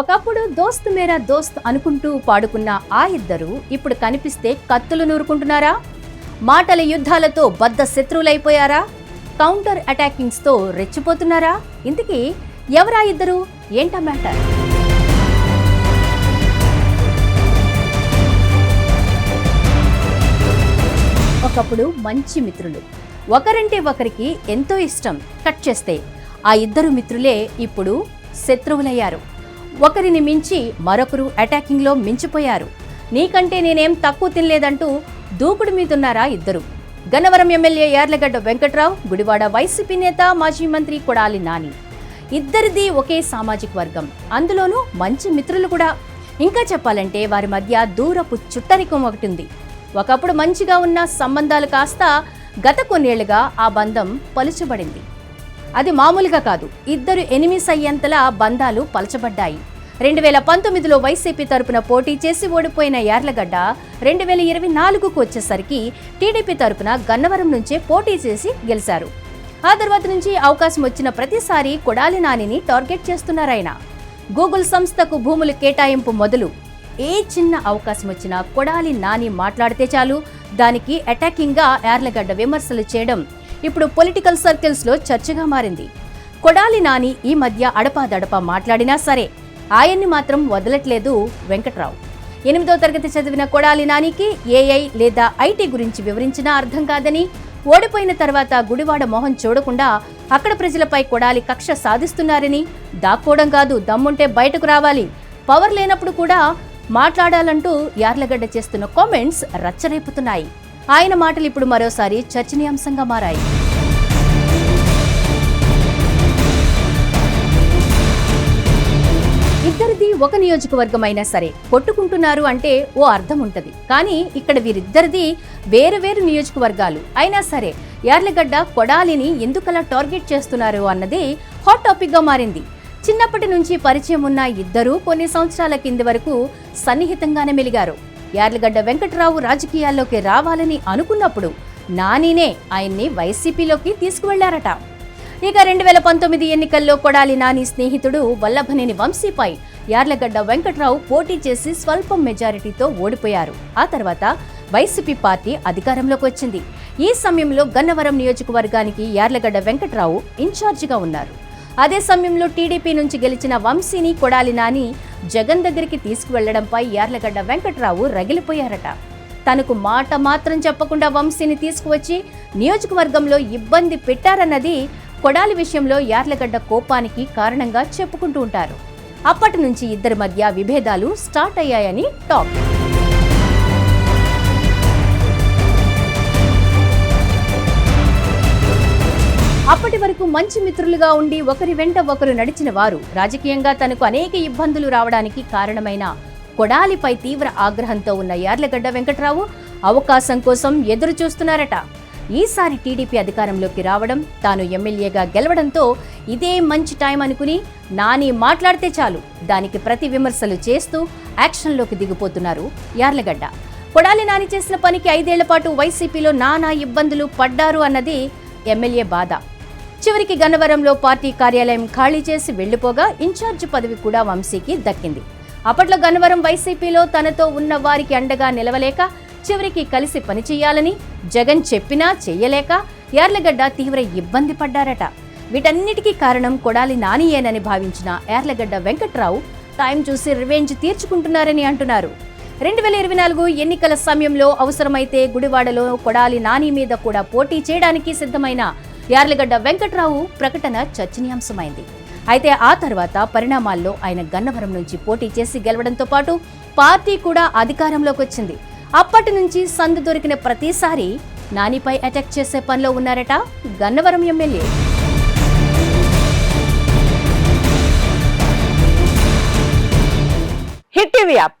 ఒకప్పుడు దోస్త్ మేరా దోస్త్ అనుకుంటూ పాడుకున్న ఆ ఇద్దరు ఇప్పుడు కనిపిస్తే కత్తులు నూరుకుంటున్నారా? మాటల యుద్ధాలతో బద్ద శత్రువులైపోయారా? కౌంటర్ అటాకింగ్స్తో రెచ్చిపోతున్నారా? ఇంతకీ ఎవరా ఇద్దరు? ఏంటా మ్యాటర్? ఒకప్పుడు మంచి మిత్రులు. ఒకరంటే ఒకరికి ఎంతో ఇష్టం కట్ చేస్తే. ఆ ఇద్దరు మిత్రులే ఇప్పుడు శత్రువులయ్యారు. ఒకరిని మించి మరొకరు అటాకింగ్లో మించిపోయారు. నీకంటే నేనేం తక్కువ తినలేదంటూ దూకుడు మీదున్నారా ఇద్దరు? గన్నవరం ఎమ్మెల్యే యార్లగడ్డ వెంకట్రావు గుడివాడ వైసీపీ నేత మాజీ మంత్రి కొడాలి నాని. ఇద్దరిది ఒకే సామాజిక వర్గం. అందులోనూ మంచి మిత్రులు కూడా. ఇంకా చెప్పాలంటే వారి మధ్య దూరపు చుట్టరికం ఒకటి ఉంది ఒకప్పుడు మంచిగా ఉన్న సంబంధాలు కాస్త గత కొన్నేళ్ళుగా ఆ బంధం పలుచబడింది. అది మామూలుగా కాదు. ఇద్దరు ఎనిమిస్ అయ్యేంతలా బంధాలు పలచబడ్డాయి. రెండు వేల పంతొమ్మిదిలో వైసీపీ తరపున పోటీ చేసి ఓడిపోయిన యార్లగడ్డ రెండు వేల ఇరవై నాలుగుకు వచ్చేసరికి టీడీపీ తరపున గన్నవరం నుంచే పోటీ చేసి గెలిచారు. ఆ తర్వాత నుంచి అవకాశం వచ్చిన ప్రతిసారి కొడాలి నానిని టార్గెట్ చేస్తున్నారాయన. గూగుల్ సంస్థకు భూములు కేటాయింపు మొదలు. ఏ చిన్న అవకాశం వచ్చినా కొడాలి నాని మాట్లాడితే చాలు. దానికి అటాకింగ్గా యార్లగడ్డ విమర్శలు చేయడం ఇప్పుడు పొలిటికల్ సర్కిల్స్లో చర్చగా మారింది. కొడాలి నాని ఈ మధ్య అడపాదడపా మాట్లాడినా సరే ఆయన్ని మాత్రం వదలట్లేదు వెంకట్రావు. ఎనిమిదో తరగతి చదివిన కొడాలి నానికి ఏఐ లేదా ఐటీ గురించి వివరించినా అర్థం కాదని ఓడిపోయిన తర్వాత గుడివాడ మొహం చూడకుండా అక్కడ ప్రజలపై కొడాలి కక్ష సాధిస్తున్నారని దాక్కోవడం కాదు దమ్ముంటే బయటకు రావాలి. పవర్ లేనప్పుడు కూడా మాట్లాడాలంటూ యార్లగడ్డ చేస్తున్న కామెంట్స్ రచ్చరేపుతున్నాయి. ఆయన మాటలు ఇప్పుడు మరోసారి చర్చనీయాంశంగా మారాయి. ఇద్దరిది ఒక నియోజకవర్గం అయినా సరే కొట్టుకుంటున్నారు అంటే ఓ అర్థం ఉంటది. కానీ ఇక్కడ వీరిద్దరిది వేరు వేరు నియోజకవర్గాలు. అయినా సరే యార్లగడ్డ కొడాలిని ఎందుకలా టార్గెట్ చేస్తున్నారు అన్నది హాట్ టాపిక్గా మారింది. చిన్నప్పటి నుంచి పరిచయం ఉన్న ఇద్దరూ కొన్ని సంవత్సరాల కింది వరకు సన్నిహితంగానే మెలిగారు. యార్లగడ్డ వెంకట్రావు రాజకీయాల్లోకి రావాలని అనుకున్నప్పుడు నానినే ఆయన్ని వైసీపీలోకి తీసుకువెళ్ళారట. ఇక రెండు వేల పంతొమ్మిది ఎన్నికల్లో కొడాలి నాని స్నేహితుడు వల్లభనేని వంశీపై యార్లగడ్డ వెంకట్రావు పోటీ చేసి స్వల్పం మెజారిటీతో ఓడిపోయారు. ఆ తర్వాత వైసీపీ పార్టీ అధికారంలోకి వచ్చింది. ఈ సమయంలో గన్నవరం నియోజకవర్గానికి యార్లగడ్డ వెంకట్రావు ఇన్ఛార్జిగా ఉన్నారు. అదే సమయంలో టీడీపీ నుంచి గెలిచిన వంశీని కొడాలి నాని జగన్ దగ్గరికి తీసుకువెళ్ళడంపై యార్లగడ్డ వెంకట్రావు రగిలిపోయారట. తనకు మాట మాత్రం చెప్పకుండా వంశీని తీసుకువచ్చి నియోజకవర్గంలో ఇబ్బంది పెట్టారన్నది కొడాలి విషయంలో యార్లగడ్డ కోపానికి కారణంగా చెప్పుకుంటూ ఉంటారు. అప్పటి నుంచి ఇద్దరి మధ్య విభేదాలు స్టార్ట్ అయ్యాయని టాక్. అప్పటి వరకు మంచి మిత్రులుగా ఉండి ఒకరి వెంట ఒకరు నడిచిన వారు రాజకీయంగా తనకు అనేక ఇబ్బందులు రావడానికి కారణమైన కొడాలిపై తీవ్ర ఆగ్రహంతో ఉన్న యార్లగడ్డ వెంకట్రావు అవకాశం కోసం ఎదురు చూస్తున్నారట ఈసారి టీడీపీ అధికారంలోకి రావడం తాను ఎమ్మెల్యేగా గెలవడంతో ఇదే మంచి టైం అనుకుని నాని మాట్లాడితే చాలు దానికి ప్రతి విమర్శలు చేస్తూ యాక్షన్లోకి దిగిపోతున్నారు యార్లగడ్డ. కొడాలి నాని చేసిన పనికి ఐదేళ్ళ పాటు వైసీపీలో నానా ఇబ్బందులు పడ్డారు అన్నది ఎమ్మెల్యే బాధ. చివరికి గన్నవరంలో పార్టీ కార్యాలయం ఖాళీ చేసి వెళ్ళిపోగా ఇన్ఛార్జ్ పదవి కూడా వంశీకి దక్కింది. అప్పట్లో గన్నవరం వైసీపీలో తనతో ఉన్న వారికి అండగా నిలవలేక చివరికి కలిసి పనిచేయాలని జగన్ చెప్పినా చెయ్యలేక యార్లగడ్డ తీవ్ర ఇబ్బంది పడ్డారట. వీటన్నిటికీ కారణం కొడాలి నానియేనని భావించిన యార్లగడ్డ వెంకట్రావు టైం చూసి రివెంజ్ తీర్చుకుంటున్నారని అంటున్నారు. రెండు వేల ఇరవై నాలుగు ఎన్నికల సమయంలో అవసరమైతే గుడివాడలో కొడాలి నాని మీద కూడా పోటీ చేయడానికి సిద్ధమైన యార్లగడ్డ వెంకట్రావు ప్రకటన చర్చనీయాంశమైంది. అయితే ఆ తర్వాత పరిణామాల్లో ఆయన గన్నవరం నుంచి పోటీ చేసి గెలవడంతో పాటు పార్టీ కూడా అధికారంలోకి వచ్చింది. అప్పటి నుంచి సందు దొరికిన ప్రతిసారి నానిపై అటాక్ చేసే పనిలో ఉన్నారట Gannavaram MLA. Hit TV app.